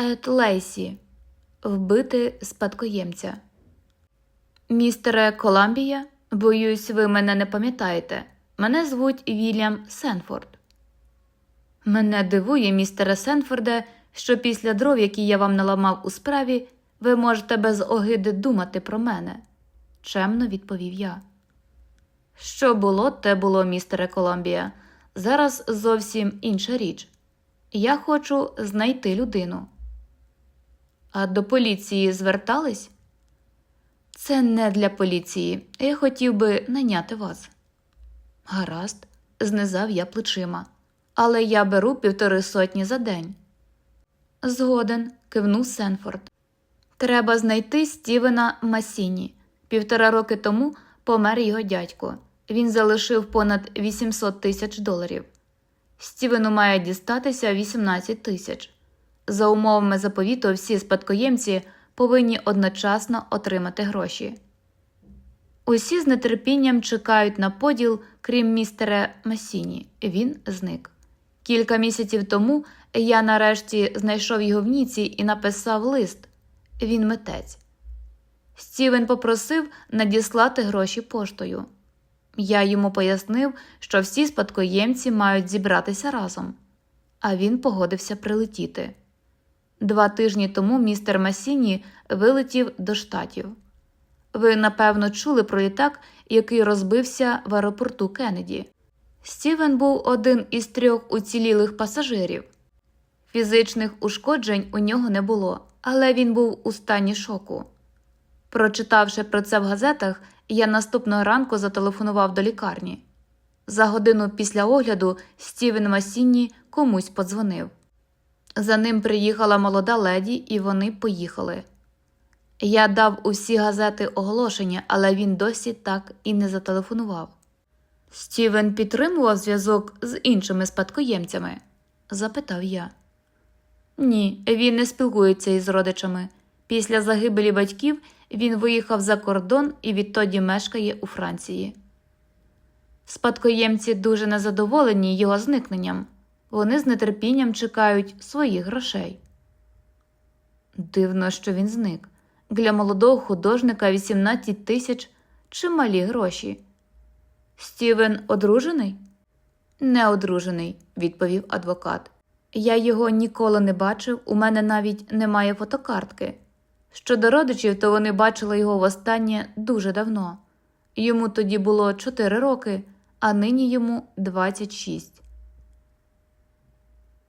Ед Лейсі. Вбити спадкоємця. Містере Коламбія, боюсь, ви мене не пам'ятаєте. Мене звуть Вільям Сенфорд. Мене дивує, містере Сенфорде, що після дров, які я вам наламав у справі, ви можете без огиди думати про мене, чемно відповів я. Що було, те було, містере Колумбія. Зараз зовсім інша річ. Я хочу знайти людину. А до поліції звертались? Це не для поліції. Я хотів би найняти вас. Гаразд, знизав я плечима. Але я беру півтори сотні за день. Згоден, кивнув Сенфорд. Треба знайти Стівена Масіні. Півтора роки тому помер його дядько. Він залишив понад 800 тисяч доларів. Стівену має дістатися 18 тисяч. За умовами заповіту, всі спадкоємці повинні одночасно отримати гроші. Усі з нетерпінням чекають на поділ, крім містера Масіні. Він зник. Кілька місяців тому я нарешті знайшов його в Ніці і написав лист. Він митець. Стівен попросив надіслати гроші поштою. Я йому пояснив, що всі спадкоємці мають зібратися разом, а він погодився прилетіти. Два тижні тому містер Масіні вилетів до штатів. Ви, напевно, чули про літак, який розбився в аеропорту Кеннеді. Стівен був один із трьох уцілілих пасажирів. Фізичних ушкоджень у нього не було, але він був у стані шоку. Прочитавши про це в газетах, я наступного ранку зателефонував до лікарні. За годину після огляду Стівен Масінні комусь подзвонив. За ним приїхала молода леді, і вони поїхали. Я дав усі газети оголошення, але він досі так і не зателефонував. Стівен підтримував зв'язок з іншими спадкоємцями? запитав я. Ні, він не спілкується із родичами. Після загибелі батьків він виїхав за кордон і відтоді мешкає у Франції. Спадкоємці дуже незадоволені його зникненням. Вони з нетерпінням чекають своїх грошей. Дивно, що він зник. Для молодого художника 18 тисяч чималі гроші. Стівен одружений? Не одружений, відповів адвокат. Я його ніколи не бачив, у мене навіть немає фотокартки. Щодо родичів, то вони бачили його востаннє дуже давно. Йому тоді було 4 роки, а нині йому 26.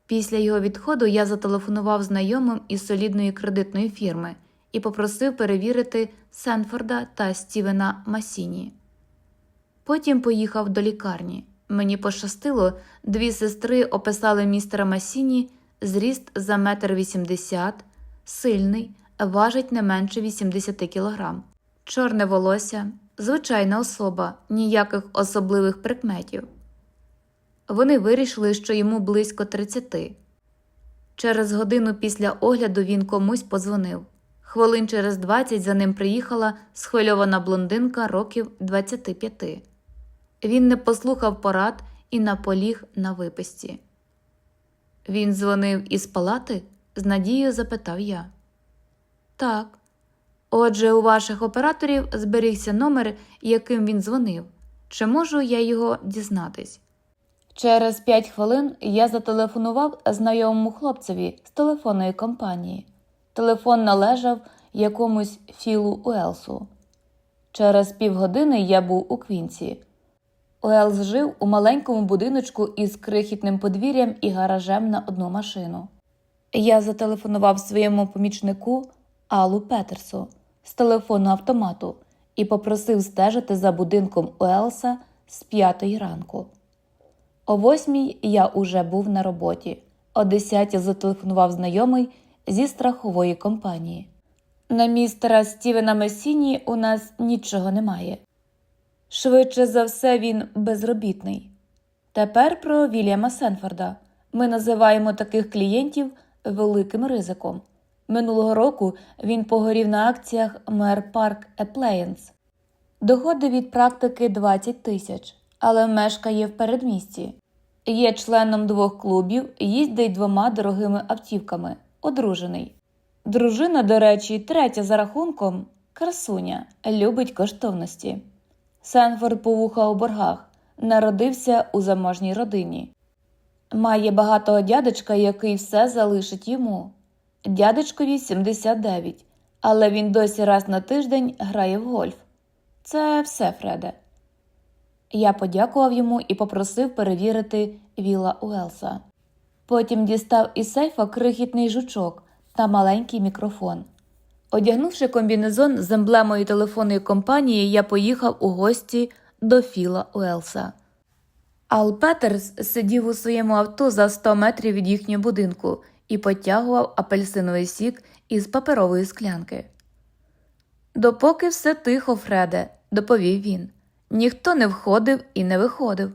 Після його відходу я зателефонував знайомим із солідної кредитної фірми і попросив перевірити Сенфорда та Стівена Масіні. Потім поїхав до лікарні. Мені пощастило, дві сестри описали містера Масіні зріст за метр вісімдесят, сильний, важить не менше 80 кілограм, чорне волосся, звичайна особа, ніяких особливих прикметів. Вони вирішили, що йому близько 30. Через годину після огляду він комусь подзвонив. Хвилин через 20 за ним приїхала схвильована блондинка років 25. Він не послухав порад і наполіг на виписці. Він дзвонив із палати? з надією запитав я. Так. Отже, у ваших операторів зберігся номер, яким він дзвонив. Чи можу я його дізнатись? Через п'ять хвилин я зателефонував знайомому хлопцеві з телефонної компанії. Телефон належав якомусь Філу Уелсу. Через півгодини я був у Квінці. Уелс жив у маленькому будиночку із крихітним подвір'ям і гаражем на одну машину. Я зателефонував своєму помічнику Аллу Петерсу з телефону автомату і попросив стежити за будинком Уелса з п'ятої ранку. О восьмій я уже був на роботі. О десятій зателефонував знайомий зі страхової компанії. На містера Стівена Месіні у нас нічого немає. Швидше за все, він безробітний. Тепер про Вільяма Сенфорда. Ми називаємо таких клієнтів великим ризиком. Минулого року він погорів на акціях Мер Парк Еплеєнс. Доходи від практики 20 тисяч, але мешкає в передмісті. Є членом двох клубів, їздить двома дорогими автівками. одружений. Дружина, до речі, третя за рахунком, красуня, любить коштовності. Сенфорд повуха у боргах, народився у заможній родині. Має багатого дядечка, який все залишить йому. Дядечкові 79, але він досі раз на тиждень грає в гольф. Це все, Фреде. Я подякував йому і попросив перевірити віла Уелса. Потім дістав із сейфа крихітний жучок та маленький мікрофон. Одягнувши комбінезон з емблемою телефонної компанії, я поїхав у гості до Філа Уелса. Ал Петерс сидів у своєму авто за 100 метрів від їхнього будинку і потягував апельсиновий сік із паперової склянки. Допоки все тихо, Фреде, доповів він. Ніхто не входив і не виходив.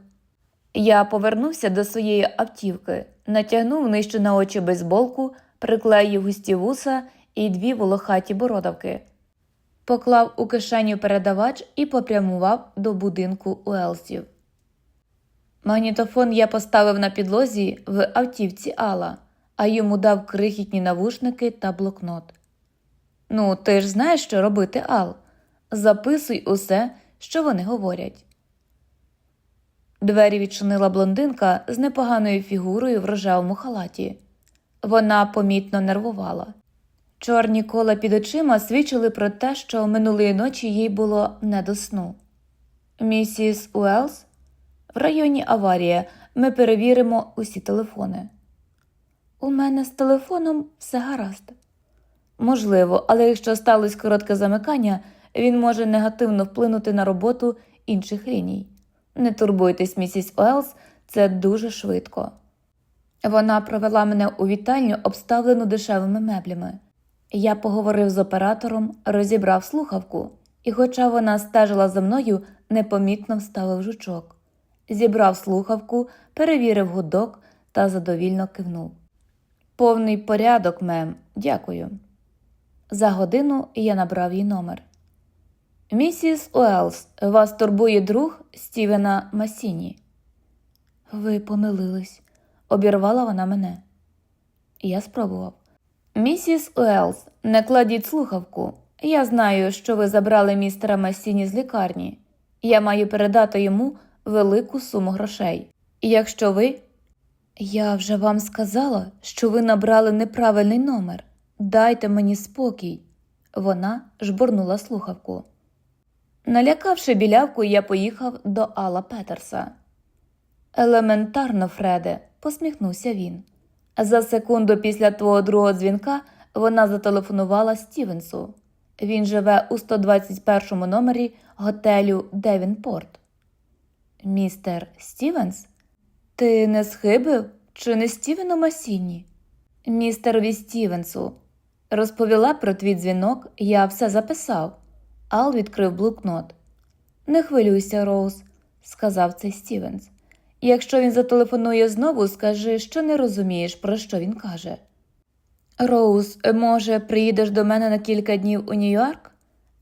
Я повернувся до своєї автівки, натягнув нижче на очі бейсболку, приклеїв густі вуса і дві волохаті бородавки. Поклав у кишеню передавач і попрямував до будинку Уелсів. Магнітофон я поставив на підлозі в автівці Алла, а йому дав крихітні навушники та блокнот. Ну, ти ж знаєш, що робити, Ал. Записуй усе, що вони говорять. Двері відчинила блондинка з непоганою фігурою в рожевому халаті. Вона помітно нервувала. Чорні кола під очима свідчили про те, що минулої ночі їй було не до сну. Місіс Уелс, в районі аварія ми перевіримо усі телефони. У мене з телефоном все гаразд. Можливо, але якщо сталося коротке замикання, він може негативно вплинути на роботу інших ліній. Не турбуйтесь, місіс Уелс, це дуже швидко. Вона провела мене у вітальню, обставлену дешевими меблями. Я поговорив з оператором, розібрав слухавку, і, хоча вона стежила за мною, непомітно вставив жучок. Зібрав слухавку, перевірив гудок та задовільно кивнув. Повний порядок, мем, дякую. За годину я набрав їй номер. Місіс Уелс, вас турбує друг Стівена Масіні. Ви помилились, обірвала вона мене. Я спробував. Місіс Уелс, не кладіть слухавку. Я знаю, що ви забрали містера Масіні з лікарні. Я маю передати йому велику суму грошей. Якщо ви. Я вже вам сказала, що ви набрали неправильний номер. Дайте мені спокій. Вона жбурнула слухавку. Налякавши білявку, я поїхав до Алла Петерса. Елементарно, Фреде, посміхнувся він. За секунду після твого другого дзвінка вона зателефонувала Стівенсу. Він живе у 121 номері готелю Девінпорт. Містер Стівенс? Ти не схибив чи не Стівену Масіні? Містерові Стівенсу. Розповіла про твій дзвінок, я все записав. Ал відкрив блокнот. Не хвилюйся, Роуз, сказав цей Стівенс. Якщо він зателефонує знову, скажи, що не розумієш, про що він каже. Роуз, може, приїдеш до мене на кілька днів у Нью-Йорк?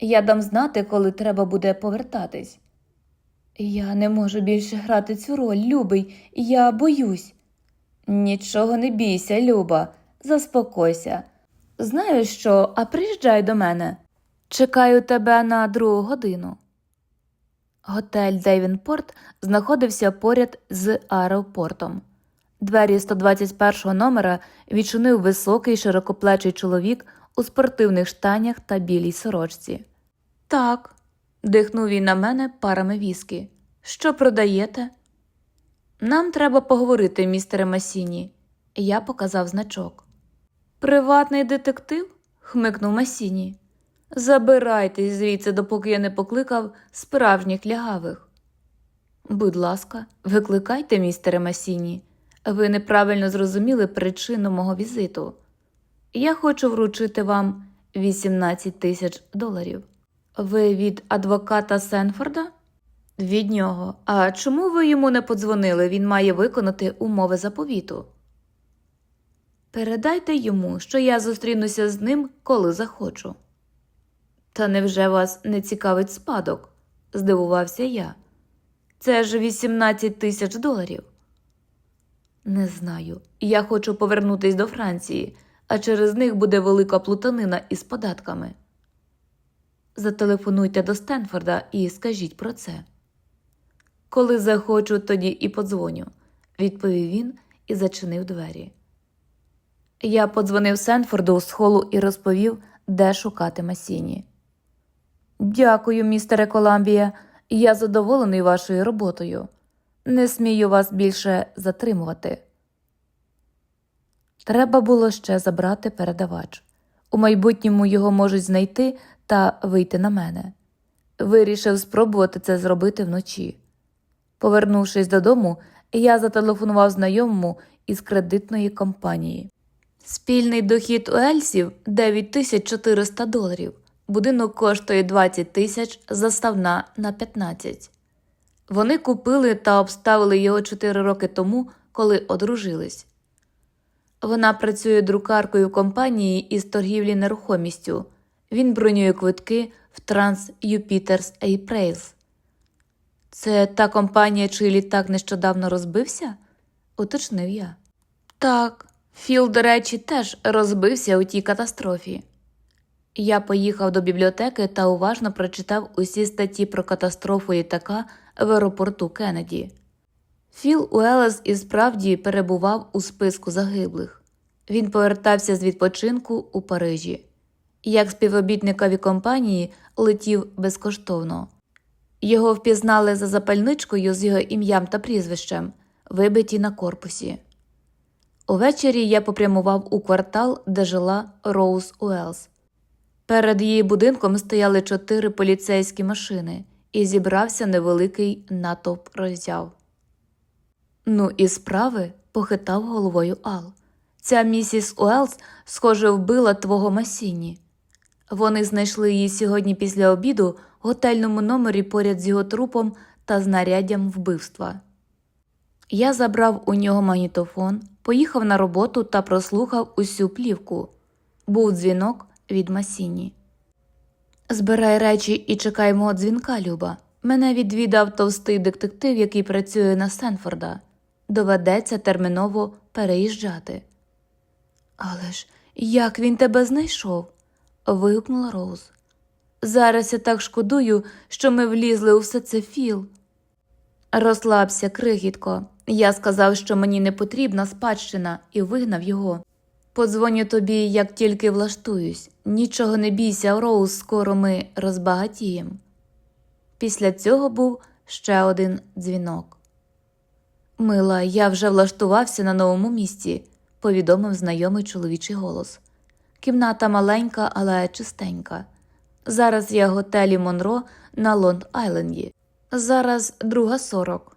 Я дам знати, коли треба буде повертатись. Я не можу більше грати цю роль, любий, я боюсь. Нічого не бійся, Люба, заспокойся. Знаєш що, а приїжджай до мене. Чекаю тебе на другу годину. Готель Дейвінпорт знаходився поряд з аеропортом. Двері 121 номера відчинив високий широкоплечий чоловік у спортивних штанях та білій сорочці. Так, дихнув він на мене парами віскі. Що продаєте? Нам треба поговорити, містере Масіні. Я показав значок. Приватний детектив? хмикнув Масіні. Забирайтесь звідси, допоки я не покликав справжніх лягавих. Будь ласка, викликайте, містере Масіні. Ви неправильно зрозуміли причину мого візиту. Я хочу вручити вам 18 тисяч доларів. Ви від адвоката Сенфорда? Від нього. А чому ви йому не подзвонили? Він має виконати умови заповіту. Передайте йому, що я зустрінуся з ним, коли захочу. Та невже вас не цікавить спадок? здивувався я. Це ж 18 тисяч доларів. Не знаю. Я хочу повернутись до Франції, а через них буде велика плутанина із податками. Зателефонуйте до Стенфорда і скажіть про це. Коли захочу, тоді і подзвоню, відповів він і зачинив двері. Я подзвонив Сенфорду з холу і розповів, де шукати Масіні. Дякую, містере Коламбія. Я задоволений вашою роботою. Не смію вас більше затримувати. Треба було ще забрати передавач. У майбутньому його можуть знайти та вийти на мене. Вирішив спробувати це зробити вночі. Повернувшись додому, я зателефонував знайомому із кредитної компанії. Спільний дохід у Ельсів 9400 доларів. Будинок коштує 20 тисяч, заставна на 15. Вони купили та обставили його 4 роки тому, коли одружились. Вона працює друкаркою компанії із торгівлі нерухомістю. Він бронює квитки в Транс Юпітерс Ейпрейлс. Це та компанія, чий літак нещодавно розбився? уточнив я. Так, Філ, до речі, теж розбився у тій катастрофі. Я поїхав до бібліотеки та уважно прочитав усі статті про катастрофу літака в аеропорту Кеннеді. Філ Уелес і справді перебував у списку загиблих. Він повертався з відпочинку у Парижі. Як співробітникові компанії летів безкоштовно. Його впізнали за запальничкою з його ім'ям та прізвищем, вибиті на корпусі. Увечері я попрямував у квартал, де жила Роуз Уелс. Перед її будинком стояли чотири поліцейські машини і зібрався невеликий натовп роззяв. Ну, і справи, похитав головою Ал. Ця місіс Уелс, схоже, вбила твого Масіні. Вони знайшли її сьогодні після обіду в готельному номері поряд з його трупом та знаряддям вбивства. Я забрав у нього магнітофон, поїхав на роботу та прослухав усю плівку. Був дзвінок від Масіні. Збирай речі і чекай мого дзвінка, Люба. Мене відвідав товстий детектив, який працює на Сенфорда. Доведеться терміново переїжджати. Але ж як він тебе знайшов? вигукнула Роуз. Зараз я так шкодую, що ми влізли у все це філ. Розслабся, крихітко. Я сказав, що мені не потрібна спадщина, і вигнав його. Подзвоню тобі, як тільки влаштуюсь. Нічого не бійся, Роуз, скоро ми розбагатіємо. Після цього був ще один дзвінок. Мила, я вже влаштувався на новому місці, повідомив знайомий чоловічий голос. Кімната маленька, але чистенька. Зараз я в готелі Монро на Лонд Айленді. Зараз друга сорок.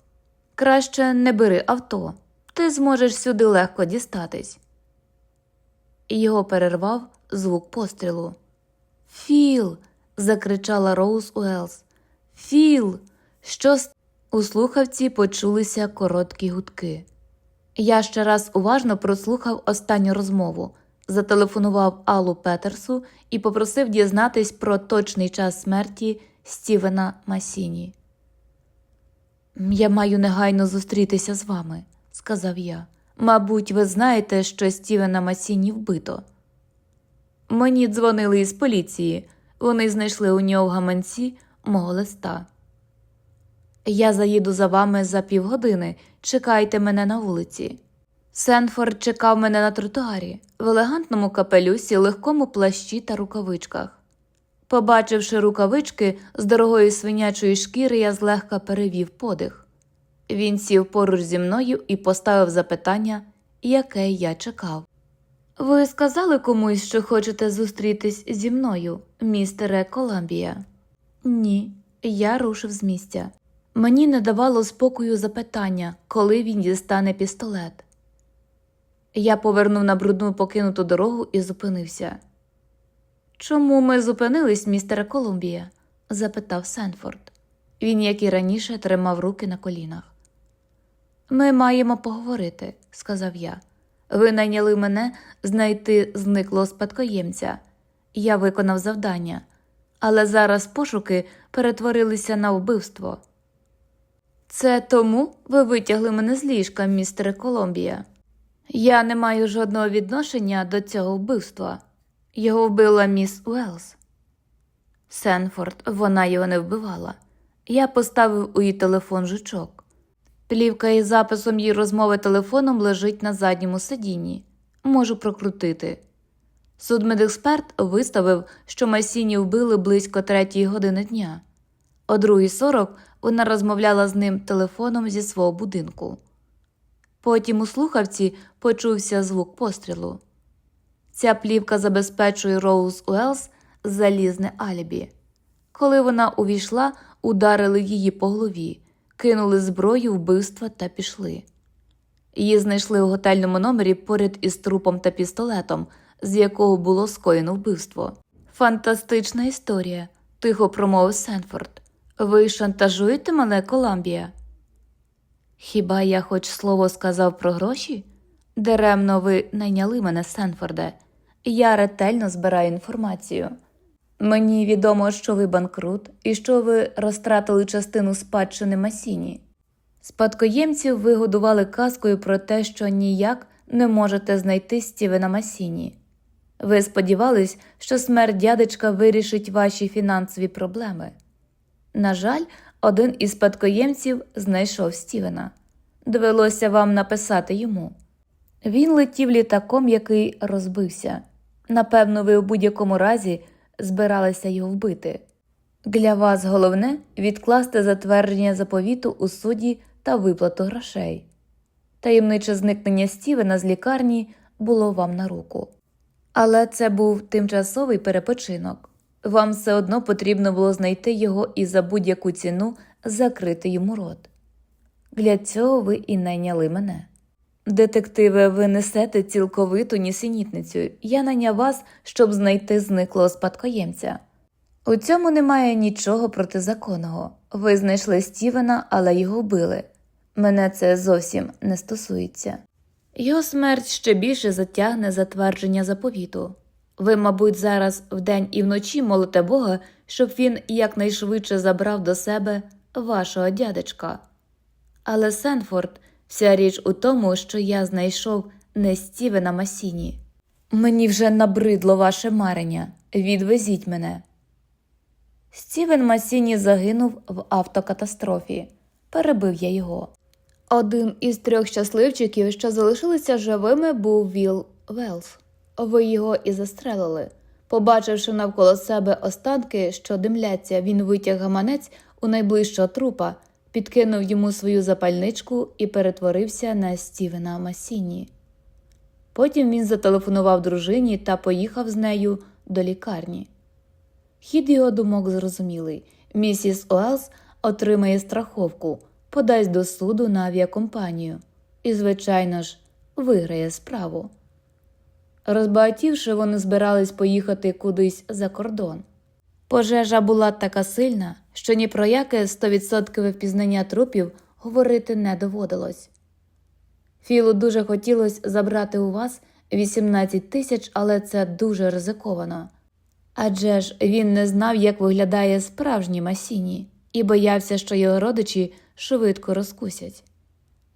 Краще не бери авто, ти зможеш сюди легко дістатись. Його перервав звук пострілу. Філ. закричала Роуз Уелс. Філ. Що с...» у слухавці почулися короткі гудки. Я ще раз уважно прослухав останню розмову, зателефонував Аллу Петерсу і попросив дізнатись про точний час смерті Стівена Масіні. Я маю негайно зустрітися з вами, сказав я. Мабуть, ви знаєте, що Стівена Масіні вбито. Мені дзвонили із поліції. Вони знайшли у нього в гаманці мого листа. Я заїду за вами за півгодини. Чекайте мене на вулиці. Сенфорд чекав мене на тротуарі в елегантному капелюсі, легкому плащі та рукавичках. Побачивши рукавички з дорогої свинячої шкіри, я злегка перевів подих. Він сів поруч зі мною і поставив запитання, яке я чекав. Ви сказали комусь, що хочете зустрітись зі мною, містере Коламбія? Ні, я рушив з місця. Мені не давало спокою запитання, коли він дістане пістолет. Я повернув на брудну покинуту дорогу і зупинився. Чому ми зупинились, містере Колумбія? запитав Сенфорд. Він, як і раніше, тримав руки на колінах. Ми маємо поговорити, сказав я. Ви найняли мене знайти зниклого спадкоємця. Я виконав завдання, але зараз пошуки перетворилися на вбивство. Це тому ви витягли мене з ліжка, містере Колумбія? Я не маю жодного відношення до цього вбивства. Його вбила міс Уелс. Сенфорд, вона його не вбивала. Я поставив у її телефон жучок. Плівка із записом її розмови телефоном лежить на задньому сидінні. Можу прокрутити. Судмедексперт виставив, що Масіні вбили близько третьої години дня. О 2.40 вона розмовляла з ним телефоном зі свого будинку. Потім у слухавці почувся звук пострілу. Ця плівка забезпечує Роуз Уелс залізне алібі. Коли вона увійшла, ударили її по голові, кинули зброю вбивства та пішли. Її знайшли у готельному номері поряд із трупом та пістолетом, з якого було скоєно вбивство. Фантастична історія, тихо промовив Сенфорд. Ви шантажуєте мене, Коламбія? Хіба я хоч слово сказав про гроші? Даремно ви найняли мене, Сенфорде. Я ретельно збираю інформацію. Мені відомо, що ви банкрут і що ви розтратили частину спадщини Масіні. Спадкоємців ви годували казкою про те, що ніяк не можете знайти Стівена Масіні. Ви сподівались, що смерть дядечка вирішить ваші фінансові проблеми. На жаль, один із спадкоємців знайшов Стівена. Довелося вам написати йому. Він летів літаком, який розбився. Напевно, ви у будь-якому разі збиралися його вбити. Для вас головне відкласти затвердження заповіту у суді та виплату грошей. Таємниче зникнення Стівена з лікарні було вам на руку. Але це був тимчасовий перепочинок. Вам все одно потрібно було знайти його і за будь-яку ціну закрити йому рот. Для цього ви і найняли мене. Детективе, ви несете цілковиту нісенітницю. Я наняв вас, щоб знайти зниклого спадкоємця. У цьому немає нічого протизаконного. Ви знайшли Стівена, але його вбили. Мене це зовсім не стосується. Його смерть ще більше затягне затвердження заповіту. Ви, мабуть, зараз вдень і вночі молите Бога, щоб він якнайшвидше забрав до себе вашого дядечка. Але Сенфорд, вся річ у тому, що я знайшов не Стівена Масіні. Мені вже набридло ваше марення. Відвезіть мене. Стівен Масіні загинув в автокатастрофі. Перебив я його. Один із трьох щасливчиків, що залишилися живими, був Віл Велс. Ви його і застрелили. Побачивши навколо себе останки, що димляться, він витяг гаманець у найближчого трупа, підкинув йому свою запальничку і перетворився на Стівена Масіні. Потім він зателефонував дружині та поїхав з нею до лікарні. Хід його думок зрозумілий. Місіс Уелс отримає страховку, подасть до суду на авіакомпанію і, звичайно ж, виграє справу. Розбагатівши, вони збирались поїхати кудись за кордон. Пожежа була така сильна, що ні про яке 100% впізнання трупів говорити не доводилось. Філу дуже хотілося забрати у вас 18 тисяч, але це дуже ризиковано. Адже ж він не знав, як виглядає справжній Масіні, і боявся, що його родичі швидко розкусять.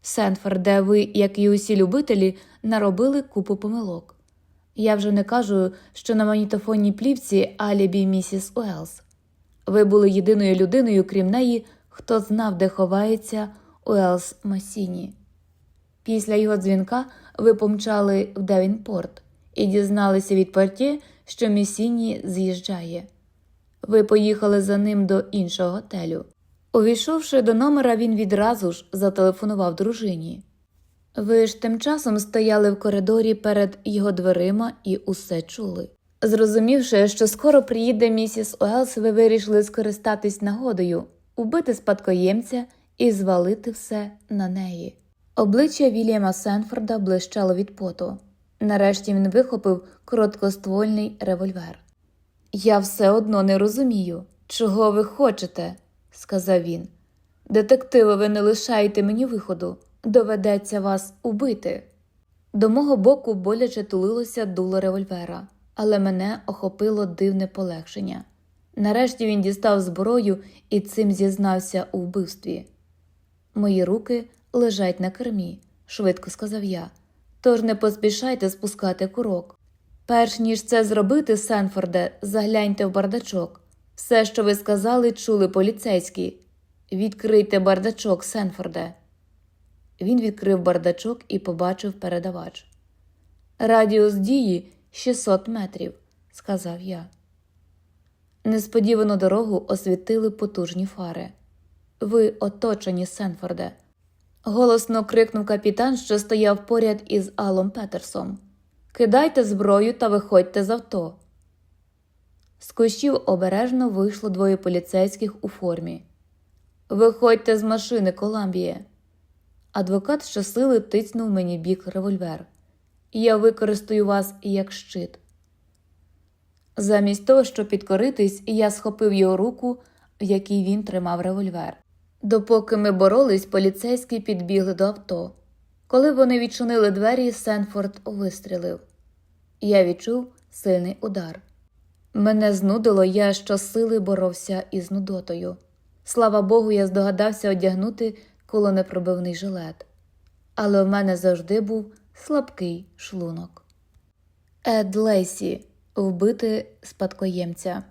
Сенфорде, ви, як і усі любителі, наробили купу помилок. Я вже не кажу, що на магнітофонній плівці алібі місіс Уелс. Ви були єдиною людиною, крім неї, хто знав, де ховається Уелс Масіні. Після його дзвінка ви помчали в Девінпорт і дізналися від портє, що Місіні з'їжджає. Ви поїхали за ним до іншого готелю. Увійшовши до номера, він відразу ж зателефонував дружині. Ви ж тим часом стояли в коридорі перед його дверима і усе чули. Зрозумівши, що скоро приїде місіс Уелс, ви вирішили скористатись нагодою, убити спадкоємця і звалити все на неї. Обличчя Вільяма Сенфорда блищало від поту. Нарешті він вихопив короткоствольний револьвер. Я все одно не розумію, чого ви хочете, сказав він. Детективи, ви не лишаєте мені виходу, доведеться вас убити. До мого боку боляче тулилося дуло револьвера, але мене охопило дивне полегшення. Нарешті він дістав зброю і цим зізнався у вбивстві. Мої руки лежать на кермі, швидко сказав я. Тож не поспішайте спускати курок. Перш ніж це зробити, Сенфорде, загляньте в бардачок. Все, що ви сказали, чули поліцейські. Відкрийте бардачок, Сенфорде. Він відкрив бардачок і побачив передавач. Радіус дії 600 метрів, сказав я. Несподівану дорогу освітили потужні фари. Ви оточені, Сенфорде. Голосно крикнув капітан, що стояв поряд із Алом Петерсом. Кидайте зброю та виходьте з авто. З кущів обережно вийшло двоє поліцейських у формі. Виходьте з машини, Коламбіє. Адвокат щосили тицьнув мені бік револьвер. Я використаю вас як щит. Замість того, щоб підкоритись, я схопив його руку, в якій він тримав револьвер. Допоки ми боролись, поліцейські підбігли до авто. Коли вони відчинили двері, Сенфорд вистрілив. Я відчув сильний удар. Мене знудило, я щосили боровся із нудотою. Слава Богу, я здогадався одягнути колонепробивний жилет. Але в мене завжди був слабкий шлунок. Ед Лесі вбити спадкоємця.